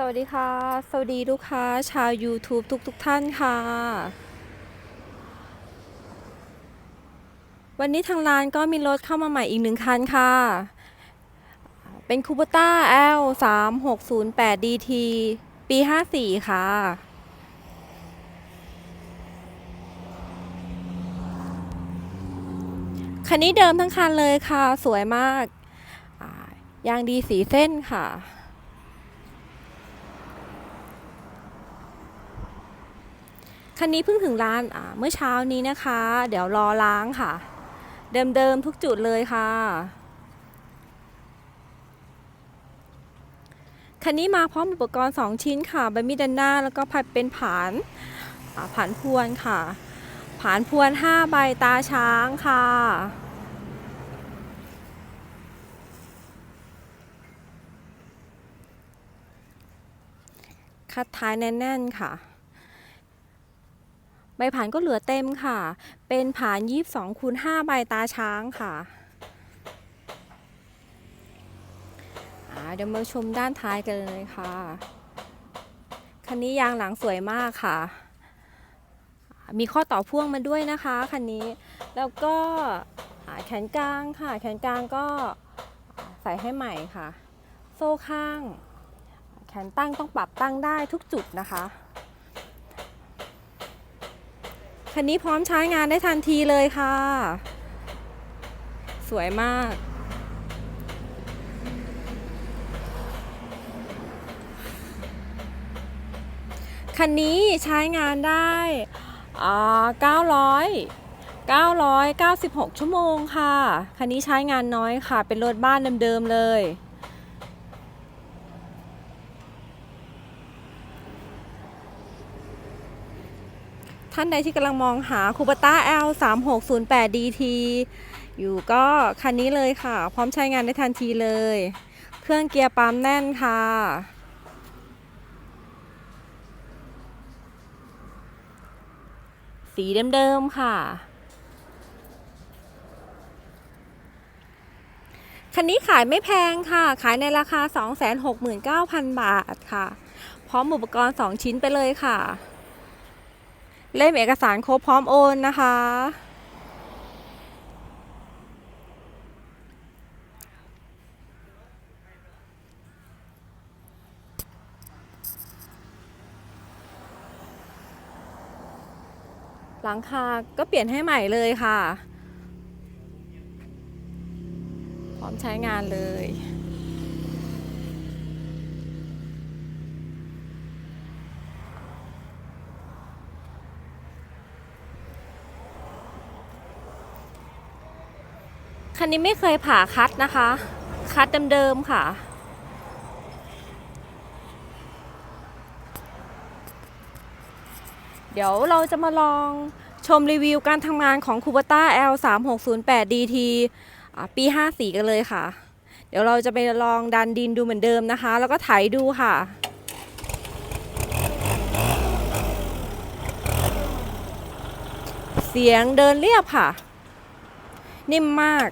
สวัสดีค่ะ สวัสดีลูกค้าชาว YouTube ทุกทุกๆท่านค่ะ วันนี้ทางร้านก็มีรถเข้ามาใหม่อีกหนึ่งคันค่ะ เป็นคู b ต้า L 3 6 0 8 DT ปี 54 ค่ะ คันนี้เดิมทั้งคันเลยค่ะ สวยมาก ยางดีสีเส้นค่ะ คันนี้เพิ่งถึงร้านเมื่อเช้านี้นะคะ เดี๋ยวรอล้างค่ะ เดิมๆทุกจุดเลยค่ะ คันนี้มาพร้อมอุปกรณ์ 2 ชิ้นค่ะใบมีดด้านหน้าแล้วก็พัดเป็นผานผานพวนค่ะ ผานพวน 5 ใบตาช้างค่ะคัดท้ายแน่น ๆ ค่ะ ใบผานก็เหลือเต็มค่ะ เป็นผ่าน22คูณ5ใบตาช้างค่ะเดี๋ยวมาชมด้านท้ายกันเลยค่ะ คันนี้ยางหลังสวยมากค่ะ มีข้อต่อพ่วงมาด้วยนะคะคันนี้ แล้วก็แขนกลางค่ะ แขนกลางก็ใส่ให้ใหม่ค่ะ โซ่ข้าง แขนตั้งต้องปรับตั้งได้ทุกจุดนะคะ คันนี้พร้อมใช้งานได้ทันทีเลยค่ะ สวยมาก คันนี้ใช้งานได้900 996 ชั่วโมงค่ะ คันนี้ใช้งานน้อยค่ะ เป็นรถบ้านเดิมๆเลย ท่านใดที่กำลังมองหาคูปต้า L 3 6 0 8 DT อยู่ก็คันนี้เลยค่ะ พร้อมใช้งานได้ทันทีเลย เครื่องเกียร์ปั๊มแน่นค่ะสีเดิมๆค่ะ คันนี้ขายไม่แพงค่ะ ขายในราคา 269,000 บาทค่ะ พร้อมอุปกรณ์ 2 ชิ้นไปเลยค่ะ เล่มเอกสารครบพร้อมโอนนะคะ หลังคาก็เปลี่ยนให้ใหม่เลยค่ะ พร้อมใช้งานเลย คันนี้ไม่เคยผ่าคัดนะคะ คัดเดิมๆค่ะ เดี๋ยวเราจะมาลองชมรีวิวการทำงานของ c u b a t a L 3 6 0 8 DT ปี 54 กันเลยค่ะ เดี๋ยวเราจะไปลองดันดินดูเหมือนเดิมนะคะ แล้วก็ไถดูค่ะเสียงเดินเรียบค่ะ นิ่มมาก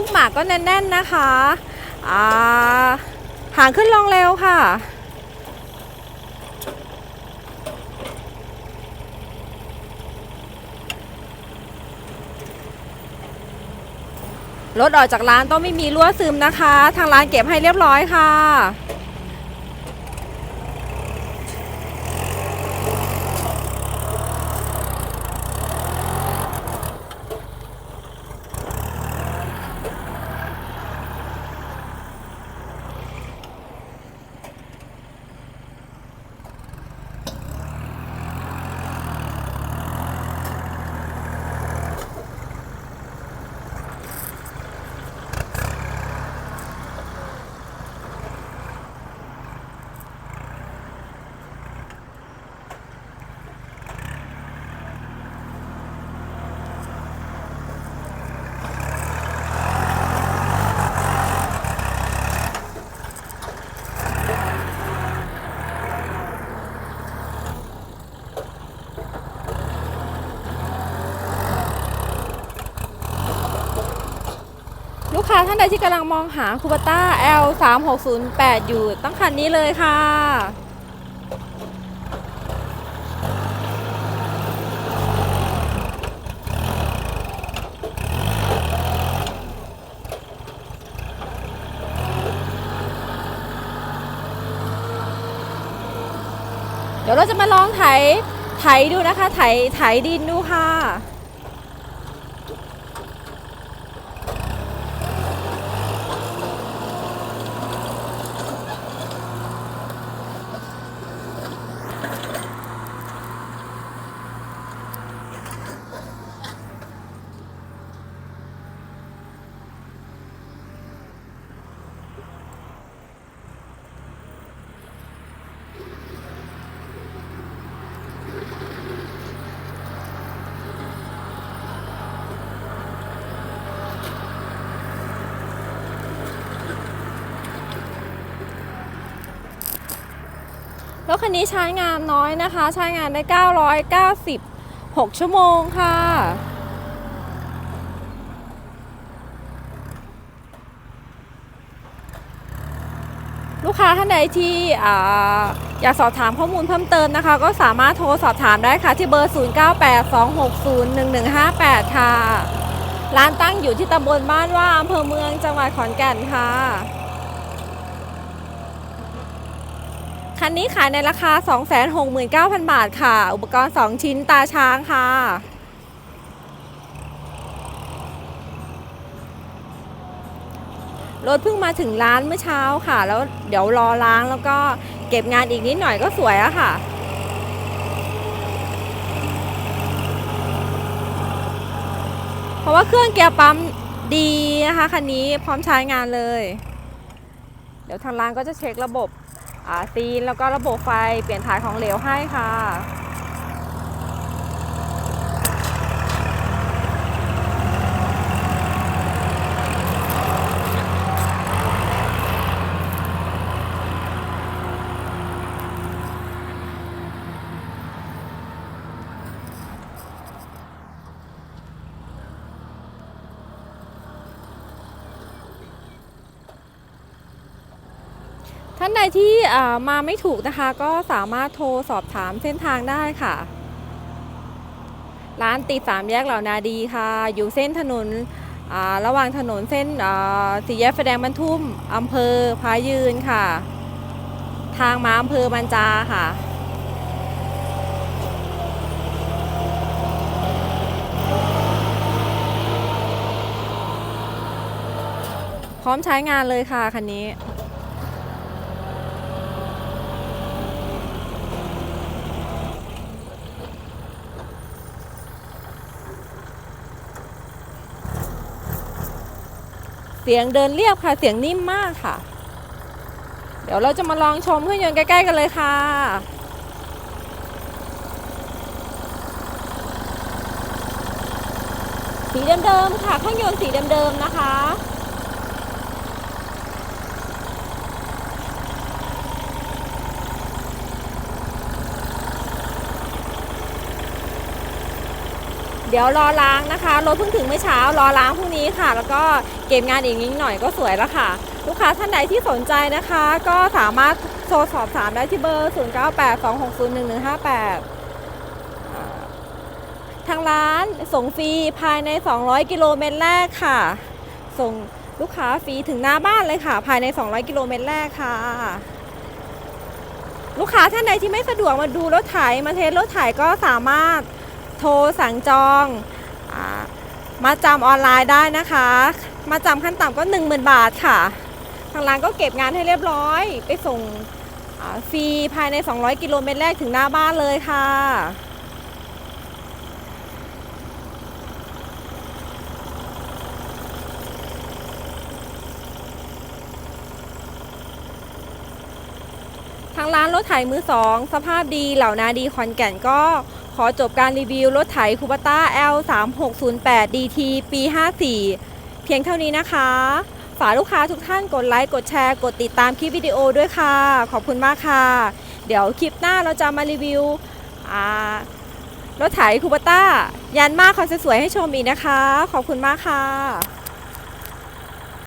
ลูกหมากก็แน่นๆนะคะอ่าหางขึ้นลงเร็วค่ะ รถออกจากร้านต้องไม่มีรั่วซึมนะคะ ทางร้านเก็บให้เรียบร้อยค่ะูกค้าท่านใดที่กำลังมองหาคูปต้า L 3 6 0 8อยู่ต้องคันนี้เลยค่ะ เดี๋ยวเราจะมาลองไถ ไถดูนะคะ ไถ ไถดินดูค่ะ คันนี้ใช้งานน้อยนะคะ ใช้งานได้ 996 ชั่วโมงค่ะลูกค้าท่านใดที่อ่าอยากสอบถามข้อมูลเพิ่มเติมนะคะ ก็สามารถโทรสอบถามได้ค่ะ ที่เบอร์ 0982601158 ค่ะ ร้านตั้งอยู่ที่ตำบลบ้านว่าอำเภอเมืองจังหวัดขอนแก่นค่ะ คันนี้ขายในราคา 269,000 บาทค่ะ อุปกรณ์ 2 ชิ้นตาช้างค่ะรถเพิ่งมาถึงร้านเมื่อเช้าค่ะ แล้วเดี๋ยวรอล้างแล้วก็เก็บงานอีกนิดหน่อยก็สวยอะค่ะ เพราะว่าเครื่องเกียร์ปั๊มดีนะคะคันนี้พร้อมใช้งานเลย เดี๋ยวทางร้านก็จะเช็คระบบ ซีนแล้วก็ระบบไฟเปลี่ยนถ่ายของเหลวให้ค่ะ ท่านใดที่มาไม่ถูกนะคะ ก็สามารถโทรสอบถามเส้นทางได้ค่ะ ร้านติดสามแยกเหล่านาดีค่ะ อยู่เส้นถนนระหว่างถนนเส้นสี่แยกไฟแดงบรรทุ่มอำเภอพายืนค่ะ ทางมาอำเภอบรรจาค่ะพร้อมใช้งานเลยค่ะคันนี้ สียงเดินเรียบค่ะ เสียงนิ่มมากค่ะ เดี๋ยวเราจะมาลองชมเครื่องยนต์ใกล้ ๆ กันเลยค่ะ สีเดิมๆค่ะเครื่องยนต์สีเดิมๆนะคะ เดี๋ยวรอล้างนะคะรถเพิ่งถึงเมื่อเช้ารอล้างพรุ่งนี้ค่ะ แล้วก็เก็บงานอีกนิดหน่อยก็สวยแล้วค่ะ ลูกค้าท่านใดที่สนใจนะคะ ก็สามารถโทรสอบถามได้ที่เบอร์ 0982601158อ่าทางร้านส่งฟรีภายใน 200 กิโลเมตรแรกค่ะ ส่งลูกค้าฟรีถึงหน้าบ้านเลยค่ะ ภายใน 200 กิโลเมตรแรกค่ะ ลูกค้าท่านใดที่ไม่สะดวกมาดูรถไถมาเทสรถไถก็สามารถ โทรสั่งจองอมาจำออนไลน์ได้นะคะ มาจำขั้นต่ำก็ 10,000 บาทค่ะ ทางร้านก็เก็บงานให้เรียบร้อย ไปส่งฟรีภายใน 200 กิโลเมตรแรกถึงหน้าบ้านเลยค่ะทางร้านรถไถมือสอง สภาพดีเหล่านาดีขอนแก่นก็ ขอจบการรีวิวรถไถคูปต้า L 3 6 0 8 DT ปี 54 เพียงเท่านี้นะคะ ฝากลูกค้าทุกท่านกดไลค์กดแชร์ กดติดตามคลิปวิดีโอด้วยค่ะ ขอบคุณมากค่ะ เดี๋ยวคลิปหน้าเราจะมารีวิวอ่ารถไถคูปต้า ยันมากคอนสวยให้ชมอีกนะคะ ขอบคุณมากค่ะ